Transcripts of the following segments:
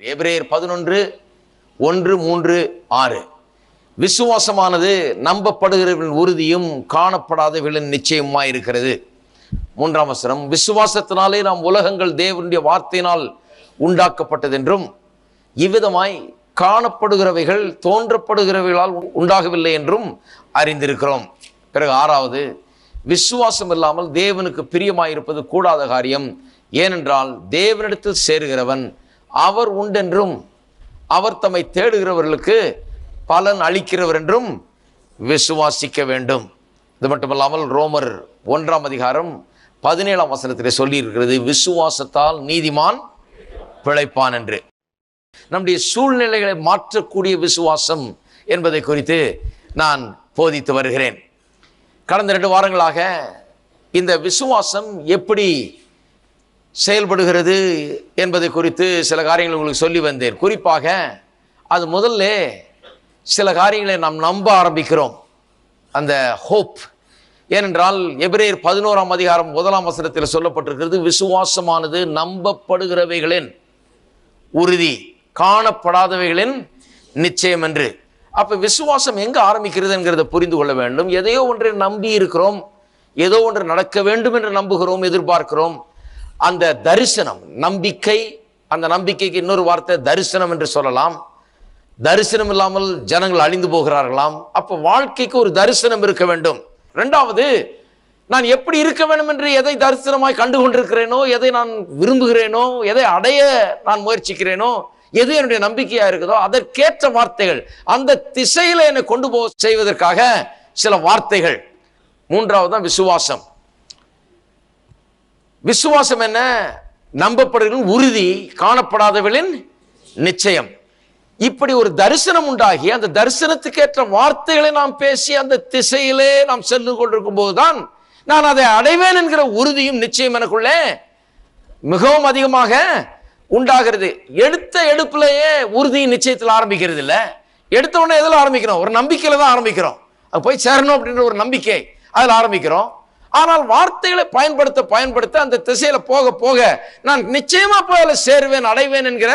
எபிரேயர் பதினொன்று ஒன்று மூன்று ஆறு. விசுவாசமானது நம்பப்படுகிறவர்களின் உறுதியும் காணப்படாதவர்களின் நிச்சயமாய் இருக்கிறது. மூன்றாம் வசனம் விசுவாசத்தினாலே நாம் உலகங்கள் தேவனுடைய வார்த்தையினால் உண்டாக்கப்பட்டதென்றும் இவ்விதமாய் காணப்படுகிறவைகள் தோன்றப்படுகிறவைகளால் உண்டாகவில்லை என்றும் அறிந்திருக்கிறோம். பிறகு ஆறாவது விசுவாசம் இல்லாமல் தேவனுக்கு பிரியமாயிருப்பது கூடாத காரியம் ஏனென்றால் தேவனிடத்தில் சேருகிறவன் அவர் உண்டென்றும் அவர் தம்மை தேடுகிறவர்களுக்கு பலன் அளிக்கிறவர் என்றும் விசுவாசிக்க வேண்டும். இது மட்டுமல்லாமல் ரோமர் ஒன்றாம் அதிகாரம் பதினேழாம் வசனத்தில் சொல்லியிருக்கிறது விசுவாசத்தால் நீதிமான் பிழைப்பான் என்று. நம்முடைய சூழ்நிலைகளை மாற்றக்கூடிய விசுவாசம் என்பதை குறித்து நான் போதித்து வருகிறேன். கடந்த ரெண்டு வாரங்களாக இந்த விசுவாசம் எப்படி செயல்படுகிறது என்பதை குறித்து சில காரியங்கள் உங்களுக்கு சொல்லி வந்தேன். குறிப்பாக அது முதல்ல சில காரியங்களை நாம் நம்ப ஆரம்பிக்கிறோம். அந்த ஹோப். ஏனென்றால் எபிரேயர் பதினோராம் அதிகாரம் முதலாம் வசனத்தில் சொல்லப்பட்டிருக்கிறது விசுவாசமானது நம்பப்படுகிறவைகளின் உறுதி காணப்படாதவைகளின் நிச்சயம் என்று. அப்போ விசுவாசம் எங்கே ஆரம்பிக்கிறதுங்கிறத புரிந்து கொள்ள வேண்டும். எதையோ ஒன்றை நம்பி இருக்கிறோம். ஏதோ ஒன்று நடக்க வேண்டும் என்று நம்புகிறோம் எதிர்பார்க்கிறோம். அந்த தரிசனம் நம்பிக்கை அந்த நம்பிக்கைக்கு இன்னொரு வார்த்தை தரிசனம் என்று சொல்லலாம். தரிசனம் இல்லாமல் ஜனங்கள் அழிந்து போகிறார்களாம். அப்ப வாழ்க்கைக்கு ஒரு தரிசனம் இருக்க வேண்டும். ரெண்டாவது நான் எப்படி இருக்க வேண்டும் என்று எதை தரிசனமாய் கண்டு கொண்டிருக்கிறேனோ எதை நான் விரும்புகிறேனோ எதை அடைய நான் முயற்சிக்கிறேனோ எது என்னுடைய நம்பிக்கையா இருக்குதோ அதற்கேற்ற வார்த்தைகள் அந்த திசையில என்னை கொண்டு போ செய்வதற்காக சில வார்த்தைகள். மூன்றாவது தான் விசுவாசம். விசுவாசம் என்ன? நம்பப்படுகிற உறுதி காணப்படாதவர்களின் நிச்சயம். இப்படி ஒரு தரிசனம் உண்டாகி அந்த தரிசனத்துக்கு ஏற்ற வார்த்தைகளை நாம் பேசி அந்த திசையிலே நாம் சென்று கொண்டிருக்கும் போதுதான் நான் அதை அடைவேன் என்கிற உறுதியும் நிச்சயம் எனக்குள்ளே மிகவும் அதிகமாக உண்டாகிறது. எடுத்த எடுப்புலயே உறுதி நிச்சயத்தில் ஆரம்பிக்கிறது இல்லை. எடுத்த உடனே எதில் ஆரம்பிக்கிறோம்? ஒரு நம்பிக்கையில் தான் ஆரம்பிக்கிறோம். அது போய் சேரணும் அப்படின்ற ஒரு நம்பிக்கை அதில் ஆரம்பிக்கிறோம். ஆனால் வார்த்தைகளை பயன்படுத்த பயன்படுத்த அந்த திசையில போக போக நான் நிச்சயமா போய் அதில் சேருவேன் அடைவேன் என்கிற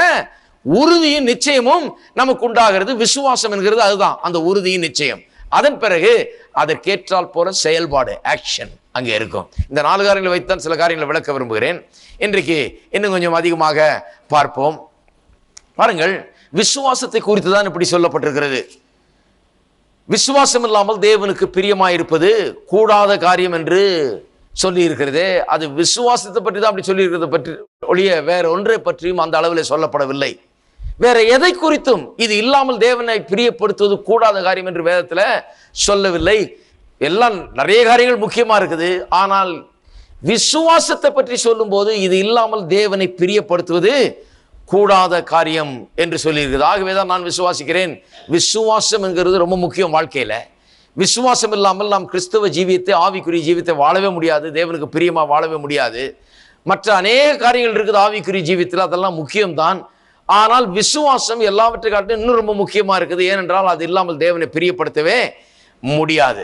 உறுதியும் நிச்சயமும் நமக்கு உண்டாகிறது. விசுவாசம் என்கிறது அதுதான். அந்த உறுதியும் நிச்சயம். அதன் பிறகு அதற்கேற்றால் போல செயல்பாடு ஆக்ஷன் அங்கே இருக்கும். இந்த நாலு காரியங்களை வைத்தான் சில காரியங்களை விளக்க விரும்புகிறேன். இன்றைக்கு இன்னும் கொஞ்சம் அதிகமாக பார்ப்போம். பாருங்கள் விசுவாசத்தை குறித்து தான் இப்படி சொல்லப்பட்டிருக்கிறது. விசுவாசம் இல்லாமல் தேவனுக்கு பிரியமாயிருப்பது கூடாத காரியம் என்று சொல்லியிருக்கிறதே. அது விசுவாசத்தை பற்றி தான் அப்படி சொல்லி இருக்கிறத பற்றி ஒழிய வேற ஒன்றை பற்றியும் அந்த அளவில் சொல்லப்படவில்லை. வேற எதை குறித்தும் இது இல்லாமல் தேவனை பிரியப்படுத்துவது கூடாத காரியம் என்று வேதத்தில் சொல்லவில்லை. எல்லாம் நிறைய காரியங்கள் முக்கியமாக இருக்குது. ஆனால் விசுவாசத்தை பற்றி சொல்லும்போது இது இல்லாமல் தேவனை பிரியப்படுத்துவது கூடாத காரியம் என்று சொல்லியிருக்குது. ஆகவே தான் நான் விசுவாசிக்கிறேன். விசுவாசம் என்கிறது ரொம்ப முக்கியம் வாழ்க்கையில். விசுவாசம் இல்லாமல் நாம் கிறிஸ்தவ ஜீவியத்தை ஆவிக்குரிய ஜீவியத்தை வாழவே முடியாது. தேவனுக்கு பிரியமாக வாழவே முடியாது. மற்ற அநேக காரியங்கள் இருக்குது ஆவிக்குரிய ஜீவியத்தில் அதெல்லாம் முக்கியம்தான். ஆனால் விசுவாசம் எல்லாவற்றை காட்டிலும் இன்னும் ரொம்ப முக்கியமாக இருக்குது. ஏனென்றால் அது இல்லாமல் தேவனை பிரியப்படுத்தவே முடியாது.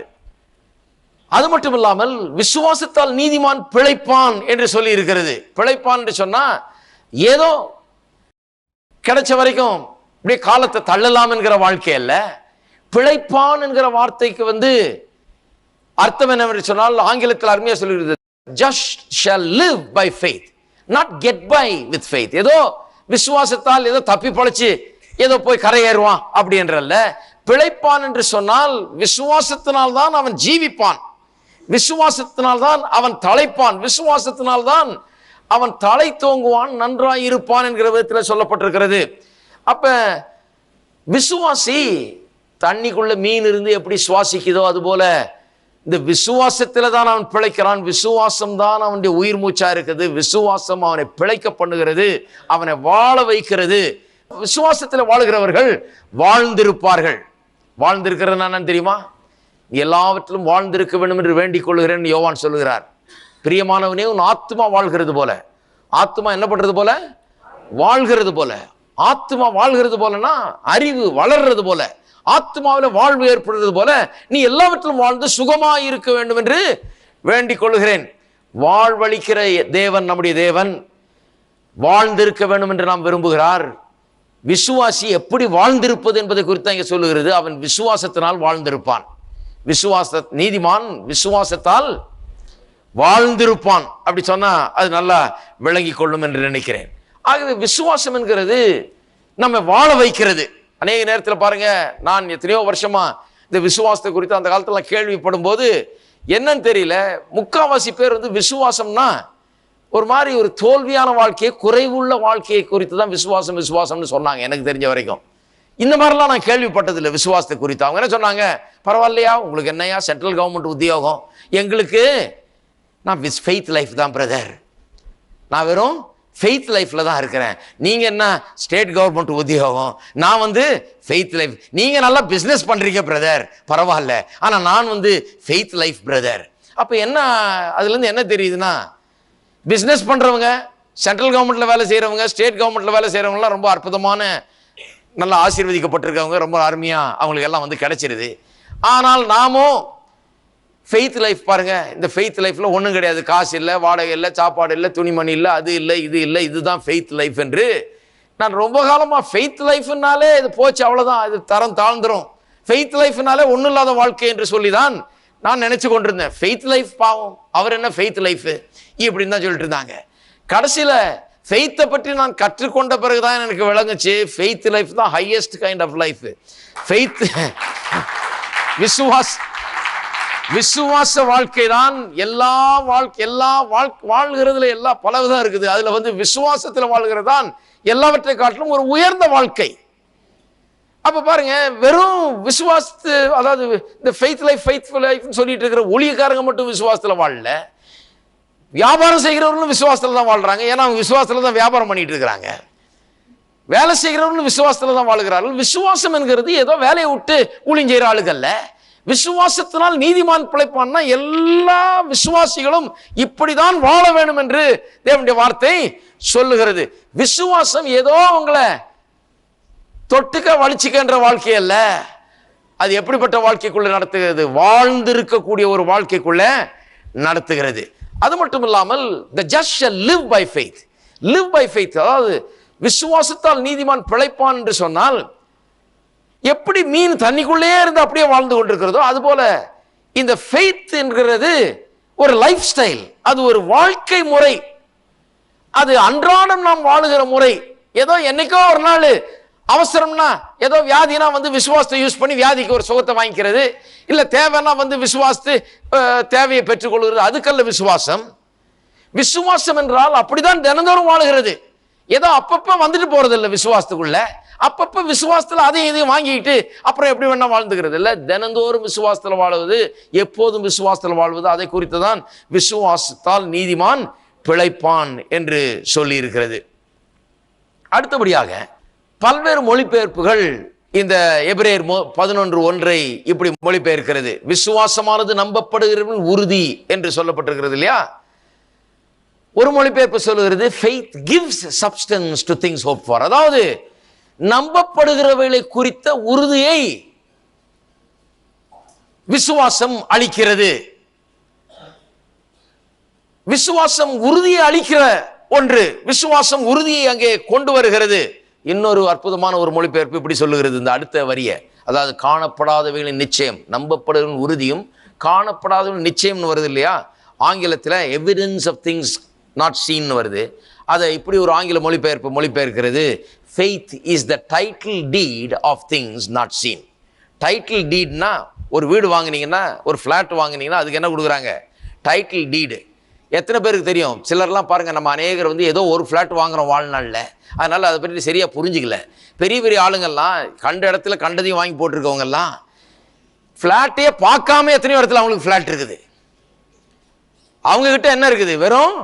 அது மட்டும் இல்லாமல் விசுவாசத்தால் நீதிமான் பிழைப்பான் என்று சொல்லி இருக்கிறது பிழைப்பான் என்று சொன்னால் ஏதோ கிடைச்ச வரைக்கும் இப்படியே காலத்தை தள்ளலாம் என்கிற வாழ்க்கை அல்ல. பிழைப்பான் என்கிற வார்த்தைக்கு வந்து அர்த்தம் என்னவென்று சொன்னால் ஆங்கிலத்தில் அருமையாக சொல்லிடுது just shall live by faith not get by with faith ஏதோ விசுவாசத்தால் ஏதோ தப்பி பழைச்சு ஏதோ போய் கரையேறுவான் அப்படி என்றல்ல. பிழைப்பான் என்று சொன்னால் விசுவாசத்தினால் தான் அவன் ஜீவிப்பான். விசுவாசத்தினால் தான் அவன் தலைப்பான் விசுவாசத்தினால் தான் அவன் தலை தோங்குவான் நன்றாய் இருப்பான் என்கிற விதத்தில் சொல்லப்பட்டிருக்கிறது. அப்ப விசுவாசி தண்ணிக்குள்ள மீன் இருந்து எப்படி சுவாசிக்குதோ அதுபோல இந்த விசுவாசத்துல தான் அவன் பிழைக்கிறான். விசுவாசம் தான் அவனுடைய உயிர் மூச்சா இருக்குது. விசுவாசம் அவனை பிழைக்க பண்ணுகிறது. அவனை வாழ வைக்கிறது. விசுவாசத்துல வாழுகிறவர்கள் வாழ்ந்திருப்பார்கள். வாழ்ந்திருக்கிறது என்னன்னு தெரியுமா? எல்லாவற்றிலும் வாழ்ந்திருக்க வேண்டும் என்று வேண்டிக் கொள்கிறேன் யோவான் சொல்லுகிறார். பிரியமானவனே உன் ஆத்மா வாழ்கிறது போல. ஆத்மா என்ன பண்றது போல? வாழ்கிறது போல. ஆத்மா வாழ்கிறது போலனா அறிவு வளர்றது போல. ஆத்மாவில் வாழ்வு ஏற்படுறது போல. நீ எல்லாவற்றிலும் வாழ்ந்து சுகமாக இருக்க வேண்டும் என்று வேண்டிக் கொள்கிறேன். வாழ்வழிக்கிற தேவன் நம்முடைய தேவன். வாழ்ந்திருக்க வேண்டும் என்று நாம் விரும்புகிறார். விசுவாசி எப்படி வாழ்ந்திருப்பது என்பதை குறித்து இங்கே சொல்லுகிறது. அவன் விசுவாசத்தினால் வாழ்ந்திருப்பான். விசுவாச நீதிமான் விசுவாசத்தால் வாழ்ந்திருப்பான். அப்படி சொன்னால் அது நல்லா விளங்கி கொள்ளும் என்று நினைக்கிறேன். ஆகவே விசுவாசம் என்கிறது நம்ம வாழ வைக்கிறது. அநேக நேரத்தில் பாருங்க நான் எத்தனையோ வருஷமா இந்த விசுவாசத்தை குறித்து அந்த காலத்துல கேள்விப்படும் போது என்னன்னு தெரியல முக்காவாசி பேர் வந்து விசுவாசம்னா ஒரு மாதிரி ஒரு தோல்வியான வாழ்க்கையை குறைவுள்ள வாழ்க்கையை குறித்து தான் விசுவாசம் விசுவாசம்னு சொன்னாங்க எனக்கு தெரிஞ்ச வரைக்கும். இந்த மாதிரிலாம் நான் கேள்விப்பட்டதில்லை விசுவாசத்தை குறித்து. அவங்க என்ன சொன்னாங்க பரவாயில்லையா உங்களுக்கு என்னையா சென்ட்ரல் கவர்மெண்ட் உத்தியோகம் எங்களுக்கு நான் விஸ் ஃபெய்த் லைஃப் தான் பிரதர் நான் வெறும் ஃபெய்த் லைஃப்பில் தான் இருக்கிறேன். நீங்கள் என்ன ஸ்டேட் கவர்மெண்ட் உத்தியோகம்? நான் வந்து ஃபெய்த் லைஃப் நீங்கள் நல்லா பிஸ்னஸ் பண்ணுறீங்க பிரதர் பரவாயில்ல. ஆனால் நான் வந்து ஃபெய்த் லைஃப் பிரதர் அப்போ என்ன அதுலேருந்து என்ன தெரியுதுன்னா பிஸ்னஸ் பண்ணுறவங்க சென்ட்ரல் கவர்மெண்ட்டில் வேலை செய்கிறவங்க ஸ்டேட் கவர்மெண்ட்டில் வேலை செய்கிறவங்களாம் ரொம்ப அற்புதமான நல்லா ஆசீர்வதிக்கப்பட்டிருக்கவங்க ரொம்ப அருமையாக அவங்களுக்கு எல்லாம் வந்து கிடைச்சிருது. ஆனால் நாமும் ஃபெய்த் லைஃப் பாருங்கள் இந்த ஃபெய்த் லைஃப்ல ஒன்றும் கிடையாது. காசு இல்லை வாடகை இல்லை சாப்பாடு இல்லை துணிமணி இல்லை அது இல்லை இது இல்லை இதுதான் ஃபெய்த் லைஃப் என்று. நான் ரொம்ப காலமாக ஃபெய்த் லைஃப்னாலே இது போச்சு அவ்வளோதான் இது தரம் தாழ்ந்துரும். ஃபெய்த் லைஃப்னாலே ஒன்றும் இல்லாத வாழ்க்கை என்று சொல்லி தான் நான் நினச்சி கொண்டிருந்தேன். ஃபெய்த் லைஃப் பாவம். அவர் என்ன ஃபெய்த் லைஃப் இப்படின்னு தான் சொல்லிட்டு இருந்தாங்க. கடைசியில் ஃபெய்த்தை பற்றி நான் கற்றுக்கொண்ட பிறகு தான் எனக்கு விளங்குச்சு. ஃபெய்த் லைஃப் தான் highest kind of life faith விசுவாஸ் விசுவாச வாழ்க்கை தான் எல்லா வாழ்க்கை எல்லா வாழ் வாழ்கிறதுல எல்லா பலவுதான் இருக்குது. அதுல வந்து விசுவாசத்துல வாழ்கிறது தான் எல்லாவற்றை காட்டிலும் ஒரு உயர்ந்த வாழ்க்கை. அப்ப பாருங்க வெறும் விசுவாசத்து அதாவது இந்த ஃபெய்த் லைஃப் ஃபெய்த் லைஃப்னு சொல்லிட்டு இருக்கிற ஒளியக்காரங்க மட்டும் விசுவாசத்துல வாழல. வியாபாரம் செய்கிறவர்களும் விசுவாசத்துல தான் வாழ்றாங்க. ஏன்னா அவங்க விசுவாசத்துல தான் வியாபாரம் பண்ணிட்டு இருக்கிறாங்க. வேலை செய்கிறவர்களும் விசுவாசத்துல தான் வாழ்கிறார்கள். விசுவாசம் என்கிறது ஏதோ வேலையை விட்டு ஊழியம் செய்கிற ஆளுகள்ல. விசுவாசத்தினால் நீதிமான் பிழைப்பான்னா எல்லா விசுவாசிகளும் இப்படிதான் வாழ வேண்டும் என்று தேவனுடைய வார்த்தை சொல்லுகிறது. விசுவாசம் ஏதோ அவங்கள தொட்டுக்க வலிச்சுக்கன்ற வாழ்க்கை அல்ல. அது எப்படிப்பட்ட வாழ்க்கைக்குள்ள நடத்துகிறது? வாழ்ந்திருக்கக்கூடிய ஒரு வாழ்க்கைக்குள்ள நடத்துகிறது. அது மட்டும் இல்லாமல் the just live by faith live by faith அதாவது விசுவாசத்தால் நீதிமான் பிழைப்பான் என்று சொன்னால் எப்படி மீன் தண்ணிக்குள்ளேயே இருந்து அப்படியே வாழ்ந்து கொண்டிருக்கிறதோ அதுபோல இந்த ஃபெய்த் என்கிறது ஒரு லைஃப் ஸ்டைல் அது ஒரு வாழ்க்கை முறை. அது அன்றாடம் நாம் வாழுகிற முறை. ஏதோ என்னைக்கோ ஒரு நாள் அவசரம்னா ஏதோ வியாதினா வந்து விசுவாசத்தை யூஸ் பண்ணி வியாதிக்கு ஒரு சுகத்தை வாங்கிக்கிறது. இல்லை தேவைன்னா வந்து விசுவாசத்து தேவையை பெற்றுக்கொள்கிறது அதுக்கல்ல விசுவாசம். விசுவாசம் என்றால் அப்படிதான் தினந்தோறும் வாழுகிறது. ஏதோ அப்பப்போ வந்துட்டு போறதில்லை விசுவாசத்துக்குள்ள. அப்பப்போ விசுவாசத்தில் அதையும் இதையும் வாங்கிட்டு அப்புறம் எப்படி வேணால் வாழ்ந்துக்கிறது? இல்லை தினந்தோறும் விசுவாசத்தில் வாழ்வது எப்போதும் விசுவாசத்தில் வாழ்வது அதை குறித்து தான் விசுவாசத்தால் நீதிமான் பிழைப்பான் என்று சொல்லியிருக்கிறது. அடுத்தபடியாக பல்வேறு மொழிபெயர்ப்புகள் இந்த எபிரேர் பதினொன்று ஒன்றை இப்படி மொழிபெயர்க்கிறது. விசுவாசமானது நம்பப்படுகிறவன் உறுதி என்று சொல்லப்பட்டிருக்கிறது இல்லையா? ஒரு மொழிபெயர்ப்பு சொல்லுகிறது faith gives substance to things hope for அதாவது நம்பப்படுகிறவைகளை குறித்த உறுதியை விசுவாசம் அளிக்கிறது. விசுவாசம் உறுதியை அளிக்கிற ஒன்று விசுவாசம் உறுதியை அங்கே கொண்டு வருகிறது. இன்னொரு அற்புதமான ஒரு மொழிபெயர்ப்பு இப்படி சொல்லுகிறது. இந்த அடுத்த வரிய அதாவது காணப்படாதவைகளின் நிச்சயம் நம்பப்படுகிற உறுதியும் காணப்படாதவர்கள் நிச்சயம்னு வருது இல்லையா? ஆங்கிலத்தில் evidence of things not seen வருது. அதை இப்படி ஒரு ஆங்கில மொழிபெயர்ப்பு மொழிபெயர்க்கிறது. Faith is the title deed of things not seen title டீட்னா ஒரு வீடு வாங்குனீங்கன்னா ஒரு ஃப்ளாட் வாங்கினீங்கன்னா அதுக்கு என்ன கொடுக்குறாங்க? டைட்டில் டீடு எத்தனை பேருக்கு தெரியும்? சிலர்லாம் பாருங்கள் நம்ம அநேகர் வந்து ஏதோ ஒரு ஃப்ளாட் வாங்குகிறோம் வாழ்நாளில். அதனால் அதை பற்றி சரியாக புரிஞ்சிக்கல. பெரிய பெரிய ஆளுங்கள்லாம் கண்ட இடத்துல கண்டதையும் வாங்கி போட்டிருக்கவங்கெல்லாம் ஃப்ளாட்டே பார்க்காம எத்தனையோ இடத்துல அவங்களுக்கு ஃப்ளாட் இருக்குது. அவங்கக்கிட்ட என்ன இருக்குது? வெறும்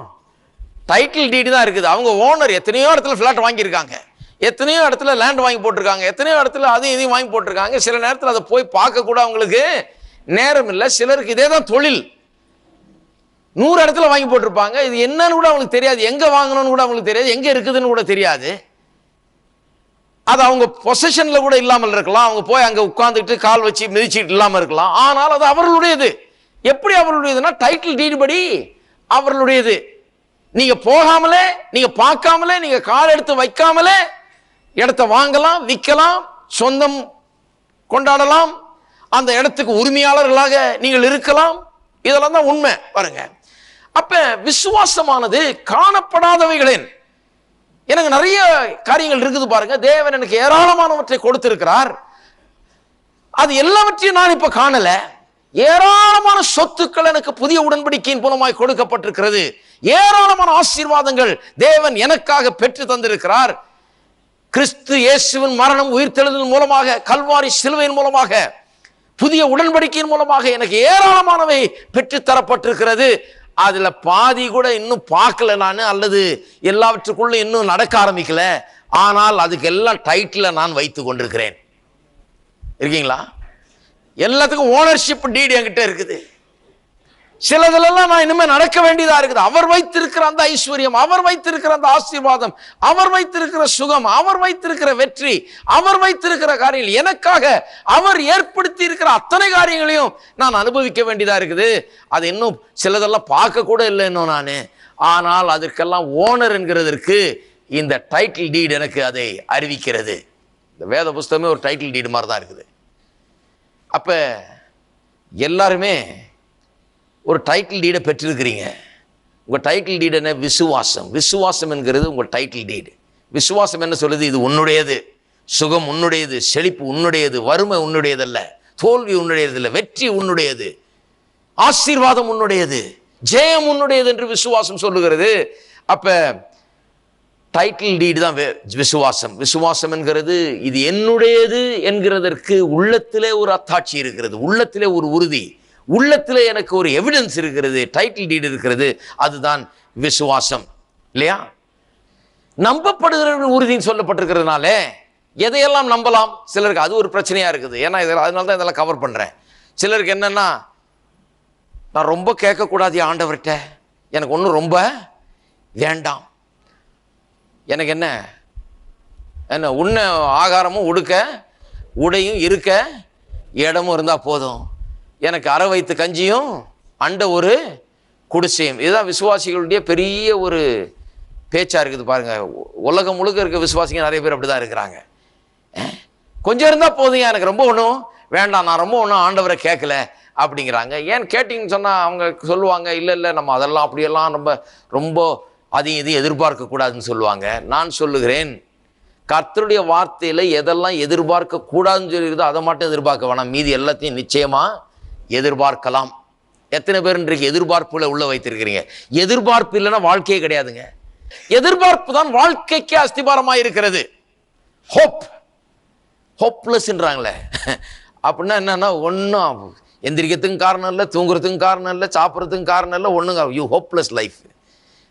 டைட்டில் டீடு தான் இருக்குது. அவங்க ஓனர் எத்தனையோ இடத்துல ஃப்ளாட் வாங்கியிருக்காங்க. எத்தனையோ இடத்துல லேண்ட் வாங்கி போட்டிருக்காங்க. எத்தனையோ இடத்துல அதையும் இதையும் வாங்கி போட்டிருக்காங்க. சில நேரத்தில் அதை போய் பார்க்க கூட அவங்களுக்கு நேரம் இல்லை. சிலருக்கு இதே தான் தொழில். நூறு இடத்துல வாங்கி போட்டிருப்பாங்க. இது என்னன்னு கூட அவங்களுக்கு தெரியாது. எங்கே வாங்கணும்னு கூட அவங்களுக்கு தெரியாது. எங்கே இருக்குதுன்னு கூட தெரியாது. அது அவங்க பொசஷனில் கூட இல்லாமல் இருக்கலாம். அவங்க போய் அங்கே உட்காந்துக்கிட்டு கால் வச்சு மிதிச்சிட்டு இல்லாமல் இருக்கலாம். ஆனால் அது அவர்களுடையது. எப்படி அவர்களுடையதுன்னா டைட்டில் டீடு படி அவர்களுடையது. நீங்கள் போகாமலே நீங்கள் பார்க்காமலே நீங்கள் கால் எடுத்து வைக்காமலே இடத்த வாங்கலாம் விற்கலாம் சொந்தம் கொண்டாடலாம். அந்த இடத்துக்கு உரிமையாளர்களாக நீங்கள் இருக்கலாம். இதெல்லாம் தான் உண்மை. பாருங்க. அப்ப விசுவாசமானது காணப்படாதவைகளின் எனக்கு நிறைய காரியங்கள் இருக்குது பாருங்க. தேவன் எனக்கு ஏராளமானவற்றை கொடுத்திருக்கிறார். அது எல்லாவற்றையும் நான் இப்ப காணல. ஏராளமான சொத்துக்கள் எனக்கு புதிய உடன்படிக்கையின் மூலமாய் கொடுக்கப்பட்டிருக்கிறது. ஏராளமான ஆசீர்வாதங்கள் தேவன் எனக்காக பெற்று தந்திருக்கிறார். கிறிஸ்து இயேசுவின் மரணம் உயிர்த்தெழுதல் மூலமாக கல்வாரி சிலுவையின் மூலமாக புதிய உடன்படிக்கையின் மூலமாக எனக்கு ஏராளமானவை பெற்றுத்தரப்பட்டிருக்கிறது. அதில் பாதி கூட இன்னும் பார்க்கல நான் அல்லது எல்லாவற்றுக்குள்ள இன்னும் நடக்க ஆரம்பிக்கல. ஆனால் அதுக்கு எல்லாம் டைட்டில் நான் வைத்து கொண்டிருக்கிறேன். இருக்கீங்களா? எல்லாத்துக்கும் ஓனர்ஷிப் டீடு என்கிட்ட இருக்குது. சிலதுலெல்லாம் நான் இனிமே நடக்க வேண்டியதா இருக்குது. அவர் வைத்திருக்கிற அந்த ஐஸ்வர்யம் அவர் வைத்திருக்கிற அந்த ஆசீர்வாதம் அவர் வைத்திருக்கிற சுகம் அவர் வைத்திருக்கிற வெற்றி அவர் வைத்திருக்கிற காரியங்கள். எனக்காக அவர் ஏற்படுத்தி இருக்கிற அத்தனை காரியங்களையும் நான் அனுபவிக்க வேண்டியதா இருக்குது. அது இன்னும் சிலதெல்லாம் பார்க்க கூட இல்லை இன்னும் நான். ஆனால் அதற்கெல்லாம் ஓனர் என்கிறதற்கு இந்த டைட்டில் டீடு எனக்கு அதை அறிவிக்கிறது. இந்த வேத புஸ்தகமே ஒரு டைட்டில் டீடு மாதிரி தான் இருக்குது. அப்போ எல்லாருமே ஒரு டைட்டில் டீடை பெற்றிருக்கிறீங்க. உங்கள் டைட்டில் டீடு என்ன? விசுவாசம். விசுவாசம் என்கிறது உங்கள் டைட்டில் டீடு விசுவாசம் என்ன சொல்லுது? இது உன்னுடையது. சுகம் உன்னுடையது. செழிப்பு உன்னுடையது. வறுமை உன்னுடையதல்ல. தோல்வி உன்னுடையதில்ல. வெற்றி உன்னுடையது. ஆசீர்வாதம் உன்னுடையது. ஜெயம் உன்னுடையது என்று விசுவாசம் சொல்லுகிறது. அப்போ டைட்டில் டீடு தான் விசுவாசம். விசுவாசம் என்கிறது இது என்னுடையது என்கிறதற்கு உள்ளத்திலே ஒரு அத்தாட்சி இருக்கிறது. உள்ளத்திலே ஒரு உறுதி. உள்ளத்தில் எனக்கு ஒரு எவிடன்ஸ் இருக்கிறது டைட்டில் டீடு இருக்கிறது அதுதான் விசுவாசம். இல்லையா? நம்பப்படுகிறவர்கள் உறுதின்னு சொல்லப்பட்டிருக்கிறதுனால எதையெல்லாம் நம்பலாம்? சிலருக்கு அது ஒரு பிரச்சனையாக இருக்குது. ஏன்னா இதில் அதனால தான் இதெல்லாம் கவர் பண்ணுறேன் சிலருக்கு என்னென்னா நான் ரொம்ப கேட்கக்கூடாது ஆண்டவர்கிட்ட. எனக்கு ஒன்றும் ரொம்ப வேண்டாம். எனக்கு என்ன? என்ன உண்ண ஆகாரமும் உடுக்க உடையும் இருக்க இடமும் இருந்தால் போதும். எனக்கு அரை வயிற்று கஞ்சியும் அண்ட ஒரு குடிசையும். இதுதான் விசுவாசிகளுடைய பெரிய ஒரு பேச்சாக இருக்குது பாருங்கள் உலகம் முழுக்க இருக்க விசுவாசிங்க நிறைய பேர் அப்படி தான் இருக்கிறாங்க கொஞ்சம் இருந்தால் போதுங்க எனக்கு ரொம்ப ஒன்றும் வேண்டாம் நான் ரொம்ப ஒன்றும் ஆண்டவரை கேட்கல அப்படிங்கிறாங்க. ஏன் கேட்டிங்கன்னு சொன்னால் அவங்க சொல்லுவாங்க இல்லை இல்லை நம்ம அதெல்லாம் அப்படியெல்லாம் ரொம்ப ரொம்ப அதையும் இதையும் எதிர்பார்க்கக்கூடாதுன்னு சொல்லுவாங்க. நான் சொல்லுகிறேன் கர்த்தருடைய வார்த்தையில் எதெல்லாம் எதிர்பார்க்க கூடாதுன்னு சொல்லியிருந்தோ அதை மட்டும் எதிர்பார்க்க வேணாம். மீதி எல்லாத்தையும் நிச்சயமாக எதிர்பார்க்கலாம். எத்தனை பேர் இன்றைக்கு எதிர்பார்ப்புல உள்ள வைத்திருக்கிறீங்க? எதிர்பார்ப்பு இல்லைன்னா வாழ்க்கையே கிடையாதுங்க. எதிர்பார்ப்பு தான் வாழ்க்கைக்கே அஸ்திபாரமாக இருக்கிறது. ஹோப் ஹோப்லெஸ்ன்றாங்களே அப்படின்னா என்னன்னா ஒன்றும் எந்திரிக்கிறதுக்கும் காரணம் இல்லை தூங்குறதுக்கும் காரணம் இல்லை சாப்பிட்றதுக்கும் காரணம் இல்லை ஒன்றுங்க யூ ஹோப்லெஸ் லைஃப்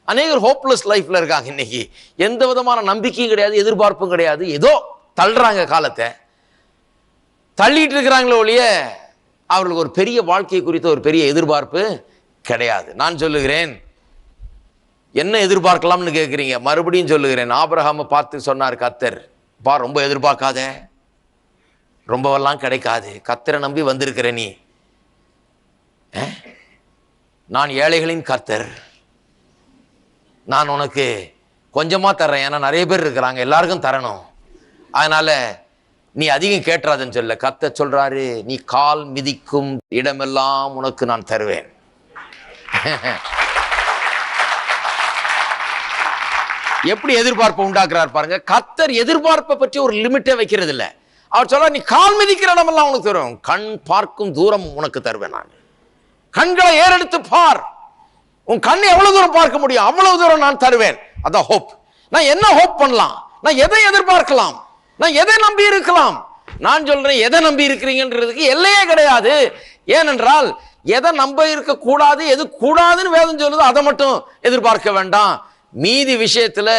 அநேகர் ஹோப்லெஸ் லைஃப்பில் இருக்காங்க இன்னைக்கு. எந்த விதமான நம்பிக்கையும் கிடையாது எதிர்பார்ப்பும் கிடையாது. ஏதோ தள்ளுறாங்க காலத்தை. தள்ளிட்டு இருக்கிறாங்களே ஒழிய அவர்களுக்கு ஒரு பெரிய வாழ்க்கை குறித்த ஒரு பெரிய எதிர்பார்ப்பு கிடையாது. நான் சொல்லுகிறேன் என்ன எதிர்பார்க்கலாம்னு கேட்குறீங்க மறுபடியும் சொல்லுகிறேன் ஆபிரகாமை பார்த்து சொன்னார் கத்தர் பா ரொம்ப எதிர்பார்க்காத. ரொம்பவெல்லாம் கிடைக்காது. கத்தரை நம்பி வந்திருக்கிற நீ. நான் ஏழைகளின் கத்தர் நான் உனக்கு கொஞ்சமாக தர்றேன். ஏன்னா நிறைய பேர் இருக்கிறாங்க. எல்லாருக்கும் தரணும். அதனால் நீ அதிகம் கேட்டுறாதுன்னு சொல்ல கத்த சொல்றாரு நீ கால் மிதிக்கும் இடமெல்லாம் உனக்கு நான் தருவேன். எப்படி எதிர்பார்ப்பை உண்டாக்குறார் பாருங்க. கத்தர் எதிர்பார்ப்பை பற்றி ஒரு லிமிட்டே வைக்கிறது இல்லை அவர் சொல்றார் நீ கால் மிதிக்கிற இடமெல்லாம் உனக்கு தருவேன். கண் பார்க்கும் தூரம் உனக்கு தருவேன் நான். கண்களை ஏறெடுத்து பார். உன் கண் எவ்வளவு தூரம் பார்க்க முடியும்? அவ்வளவு தூரம் நான் தருவேன். அதான் ஹோப் நான் என்ன ஹோப் பண்ணலாம்? நான் எதை எதிர்பார்க்கலாம்? நான் எதை நம்பி இருக்கலாம்? நான் சொல்றேன் எதை நம்பி இருக்கிறீங்கன்றதுக்கு எல்லையே கிடையாது. ஏனென்றால் எதை நம்ப இருக்க கூடாது எது கூடாதுன்னு வேதம் சொல்லுதோ அதை மட்டும் எதிர்பார்க்க வேண்டாம். மீதி விஷயத்துல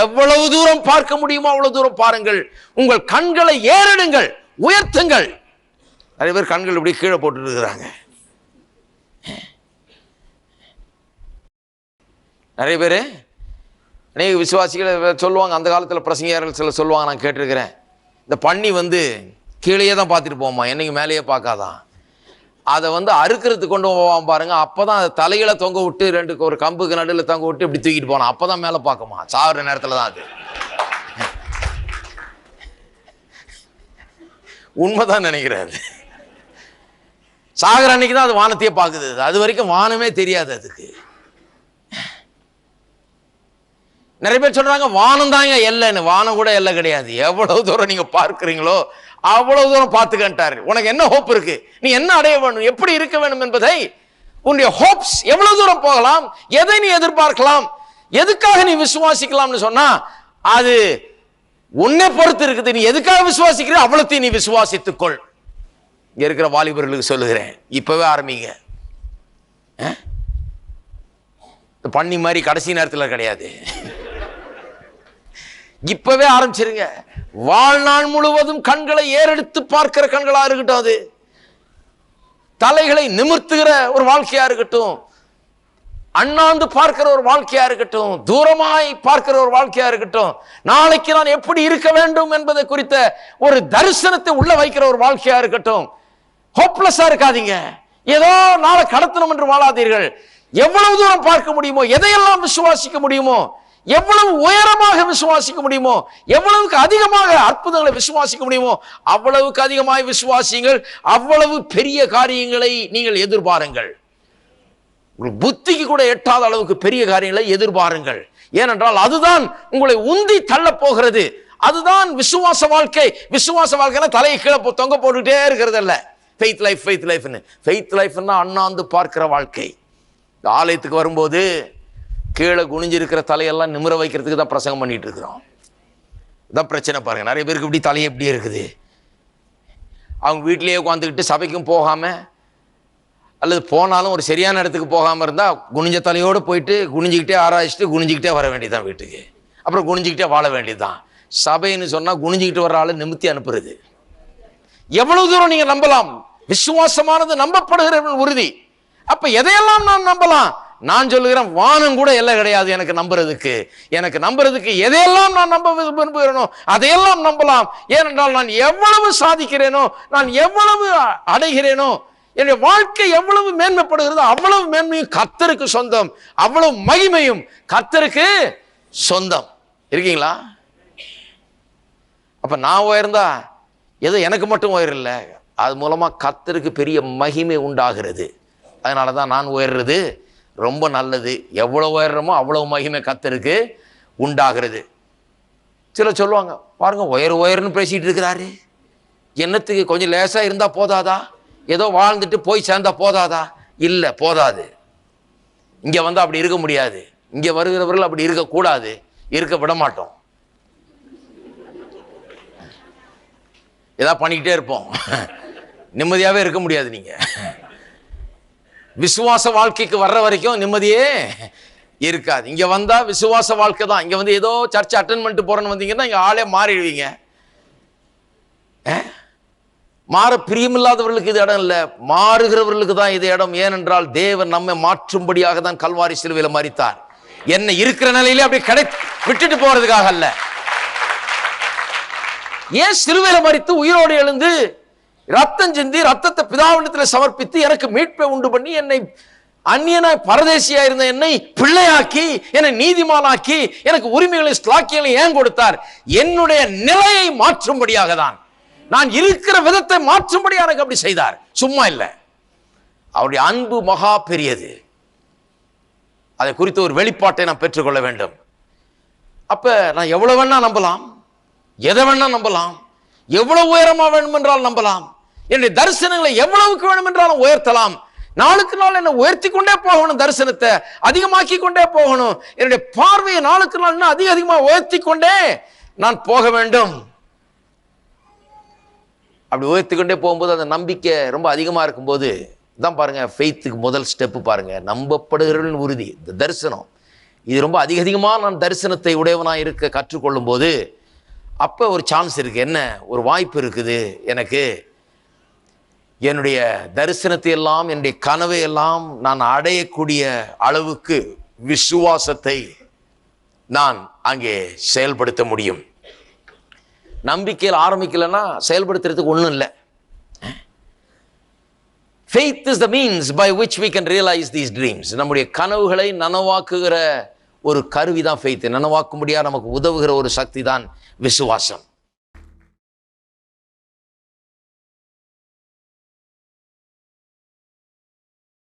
எவ்வளவு தூரம் பார்க்க முடியுமோ அவ்வளவு தூரம் பாருங்கள். உங்கள் கண்களை ஏறிடுங்கள் உயர்த்துங்கள். நிறைய பேர் கண்கள் இப்படி கீழே போட்டுட்டு இருக்கிறாங்க. நிறைய பேர் அநேக விசுவாசிகள் சொல்லுவாங்க. அந்த காலத்தில் பிரசங்கியார்கள் சில சொல்லுவாங்க நான் கேட்டிருக்கிறேன். இந்த பன்னி வந்து கீழேயே தான் பார்த்துட்டு போமா என்னைக்கு மேலேயே பார்க்காதான் அதை வந்து அறுக்கிறதுக்கு கொண்டு போவான் பாருங்க. அப்போ தான் அதை தலையில தொங்க விட்டு ரெண்டு ஒரு கம்புக்கு நடுவில் தொங்க விட்டு இப்படி தூக்கிட்டு போனான். அப்போ தான் மேலே பார்க்குமா? சாகுற நேரத்தில் தான் அது. உண்மைதான் நினைக்கிறாரு. சாகர அன்னைக்கு தான் அது வானத்தையே பார்க்குது. அது வரைக்கும் வானமே தெரியாது அதுக்கு. நிறைய பேர் சொல்றாங்க வானம் தாங்க எல்லைன்னு. வானம் கூட எல்லை கிடையாது. எவ்வளவு தூரம் நீங்க பார்க்கிறீங்களோ அவ்வளவு தூரம் பார்த்துக்கன்ட்டாரு. உனக்கு என்ன ஹோப் இருக்கு? நீ என்ன அடைய வேணும் எப்படி இருக்க வேண்டும் என்பதை உன்னுடைய ஹோப்ஸ் எவ்வளவு தூரம் போகலாம்? எதை நீ எதிர்பார்க்கலாம்? எதுக்காக நீ விசுவாசிக்கலாம்னு சொன்னா அது உன்னை பொறுத்து இருக்குது. நீ எதுக்காக விசுவாசிக்கிற அவ்வளோத்தையும் நீ விசுவாசித்துக்கொள். இங்க இருக்கிற வாலிபர்களுக்கு சொல்லுகிறேன். இப்பவே ஆரம்பிங்க. இந்த பண்ணி மாதிரி கடைசி நேரத்தில் கிடையாது. இப்பவே ஆரம்பிச்சிருங்க. வாழ்நாள் முழுவதும் கண்களை ஏறெடுத்து பார்க்கிற கண்களா இருக்கட்டும் அது. தலைகளை நிமிர்த்துகிற ஒரு வாழ்க்கையா இருக்கட்டும். அண்ணாந்து பார்க்கிற ஒரு வாழ்க்கையா இருக்கட்டும். தூரமாய் பார்க்கிற ஒரு வாழ்க்கையா இருக்கட்டும். நாளைக்கு நான் எப்படி இருக்க வேண்டும் என்பதை குறித்த ஒரு தரிசனத்தை உள்ள வைக்கிற ஒரு வாழ்க்கையா இருக்கட்டும். ஹோப்லெஸ்ஸா இருக்காதீங்க. ஏதோ நாளை கடத்தணும் என்று வாழாதீர்கள். எவ்வளவு தூரம் பார்க்க முடியுமோ எதையெல்லாம் விசுவாசிக்க முடியுமோ எவ்வளவு உயரமாக விசுவாசிக்க முடியுமோ எவ்வளவுக்கு அதிகமாக அற்புதங்களை விசுவாசிக்க முடியுமோ அவ்வளவுக்கு அதிகமாய் விசுவாசியுங்கள் அவ்வளவு பெரிய காரியங்களை நீங்கள் எதிர்பாருங்கள். உங்கள் புத்திக்கு கூட எட்டாத அளவுக்கு பெரிய காரியங்களை எதிர்பாருங்கள். ஏனென்றால் அதுதான் உங்களை உந்தி தள்ள போகிறது. அதுதான் விசுவாச வாழ்க்கை. விசுவாச வாழ்க்கைனா தலையை கீழே போ- தொங்க போட்டுக்கிட்டே இருக்கிறது அல்ல ஃபெய்த் லைஃப் ஃபெய்த் லைஃப்னு ஃபெய்த் லைஃப்னா அண்ணாந்து பார்க்கிற வாழ்க்கை. இந்த ஆலயத்துக்கு வரும்போது கீழே குனிஞ்சிருக்கிற தலையெல்லாம் நிமிர வைக்கிறதுக்கு தான் பிரசங்கம் பண்ணிட்டு இருக்கிறோம் இதான் பிரச்சனை பாருங்க. நிறைய பேருக்கு இப்படி தலையை எப்படி இருக்குது? அவங்க வீட்டிலேயே உட்காந்துக்கிட்டு சபைக்கும் போகாமல் அல்லது போனாலும் ஒரு சரியான இடத்துக்கு போகாமல் இருந்தால் குனிஞ்ச தலையோடு போயிட்டு குனிஞ்சிக்கிட்டே ஆராய்ச்சிட்டு குனிஞ்சிக்கிட்டே வர வேண்டியதுதான் வீட்டுக்கு. அப்புறம் குனிஞ்சிக்கிட்டே வாழ வேண்டியதுதான். சபைன்னு சொன்னால் குனிஞ்சிக்கிட்டு வர ஆளை நிமித்தி அனுப்புறது. எவ்வளவு தூரம் நீங்கள் நம்பலாம்? விசுவாசமானது நம்பப்படுகிறவன் உறுதி. அப்போ எதையெல்லாம் நான் நம்பலாம்? நான் சொல்லுகிறேன் வானம் கூட எல்லை கிடையாது எனக்கு நம்புறதுக்கு. எனக்கு நம்புறதுக்கு எதையெல்லாம் நான் நம்ப விரும்புகிறேனோ அதையெல்லாம் நம்பலாம். ஏனென்றால் நான் எவ்வளவு சாதிக்கிறேனோ நான் எவ்வளவு அடைகிறேனோ என்னுடைய வாழ்க்கை எவ்வளவு மேன்மைப்படுகிறதோ அவ்வளவு மேன்மையும் கத்தருக்கு சொந்தம். அவ்வளவு மகிமையும் கத்தருக்கு சொந்தம். இருக்கீங்களா? அப்ப நான் உயர்ந்தா எது எனக்கு மட்டும் உயரல அது மூலமா கத்தருக்கு பெரிய மகிமை உண்டாகிறது. அதனால தான் நான் உயர்றது. ரொம்ப நல்லது. எவ்வளோ உயர்றமோ அவ்வளோ மகிமை கத்தருக்கு உண்டாகிறது. சிலர் சொல்லுவாங்க பாருங்க உயர் உயர்னு பேசிகிட்டு இருக்கிறாரு. என்னத்துக்கு கொஞ்சம் லேசாக இருந்தால் போதாதா? ஏதோ வாழ்ந்துட்டு போய் சேர்ந்தா போதாதா? இல்லை போதாது. இங்கே வந்து அப்படி இருக்க முடியாது. இங்கே வருகிறவர்கள் அப்படி இருக்கக்கூடாது. இருக்க விட மாட்டோம். ஏதாவது பண்ணிக்கிட்டே இருப்போம். நிம்மதியாகவே இருக்க முடியாது நீங்கள் விசுவாச வாழ்க்கைக்கு வர்ற வரைக்கும் நிம்மதியே இருக்காது. இங்க வந்தா விசுவாச வாழ்க்கை தான். இங்க வந்து ஏதோ சர்ச் அட்டன் பண்ணிட்டு போறேன்னு வந்தீங்கன்னா இங்க ஆளே மாறிடுவீங்க. மாற பிரியமில்லாதவர்களுக்கு இது இடம் இல்லை. மாறுகிறவர்களுக்கு தான் இது இடம். ஏனென்றால் தேவன் நம்மை மாற்றும்படியாக தான் கல்வாரி சிலுவையில் மறித்தார் என்ன இருக்கிற நிலையிலே அப்படி கடை விட்டுட்டு போறதுக்காக அல்ல. ஏன் சிலுவையில் மறித்து உயிரோடு எழுந்து ரத்தம் சிந்தி ரத்தத்தை பிதாவினத்தில் சமர்ப்பித்து எனக்கு மீட்பை உண்டு பண்ணி என்னை அந்நியனாய் பரதேசியா இருந்த என்னை பிள்ளையாக்கி என்னை நீதிமானாக்கி எனக்கு உரிமைகளை ஸ்லாக்கியங்களை ஏன் கொடுத்தார்? என்னுடைய நிலையை மாற்றும்படியாக தான். நான் இருக்கிற விதத்தை மாற்றும்படியாக எனக்கு அப்படி செய்தார். சும்மா இல்லை. அவருடைய அன்பு மகா பெரியது. அதை குறித்த ஒரு வெளிப்பாட்டை நான் பெற்றுக்கொள்ள வேண்டும். அப்ப நான் எவ்வளவு வேணா நம்பலாம்? எதை வேணா நம்பலாம்? எவ்வளவு உயரமா வேண்டும் என்றால் நம்பலாம்? என்னுடைய தரிசனங்களை எவ்வளவுக்கு வேணும் என்றாலும் உயர்த்தலாம். நாளுக்கு நாள் என்ன உயர்த்தி கொண்டே போகணும் தரிசனத்தை அதிகமாக்கி கொண்டே போகணும். என்னுடைய பார்வையை நாளுக்கு நாள் இன்னும் அதிக அதிகமாக உயர்த்தி கொண்டே நான் போக வேண்டும். அப்படி உயர்த்தி கொண்டே போகும்போது அந்த நம்பிக்கை ரொம்ப அதிகமாக இருக்கும்போது தான் பாருங்க ஃபெய்த்துக்கு முதல் ஸ்டெப்பு பாருங்க. நம்பப்படுகிறவர்கள் உறுதி இந்த தரிசனம். இது ரொம்ப அதிக அதிகமாக நான் தரிசனத்தை உடையவனாக இருக்க கற்றுக்கொள்ளும் போது அப்போ ஒரு சான்ஸ் இருக்குது என்ன? ஒரு வாய்ப்பு இருக்குது எனக்கு. என்னுடைய தரிசனத்தை எல்லாம் என்னுடைய கனவை எல்லாம் நான் அடையக்கூடிய அளவுக்கு விசுவாசத்தை நான் அங்கே செயல்படுத்த முடியும். நம்பிக்கையில் ஆரம்பிக்கலைன்னா செயல்படுத்துறதுக்கு ஒன்றும் இல்லை. Faith is the means by which we can realise these dreams நம்முடைய கனவுகளை நனவாக்குகிற ஒரு கருவி தான் ஃபெய்த் நனவாக்கும்படியாக நமக்கு உதவுகிற ஒரு சக்தி தான் விசுவாசம்.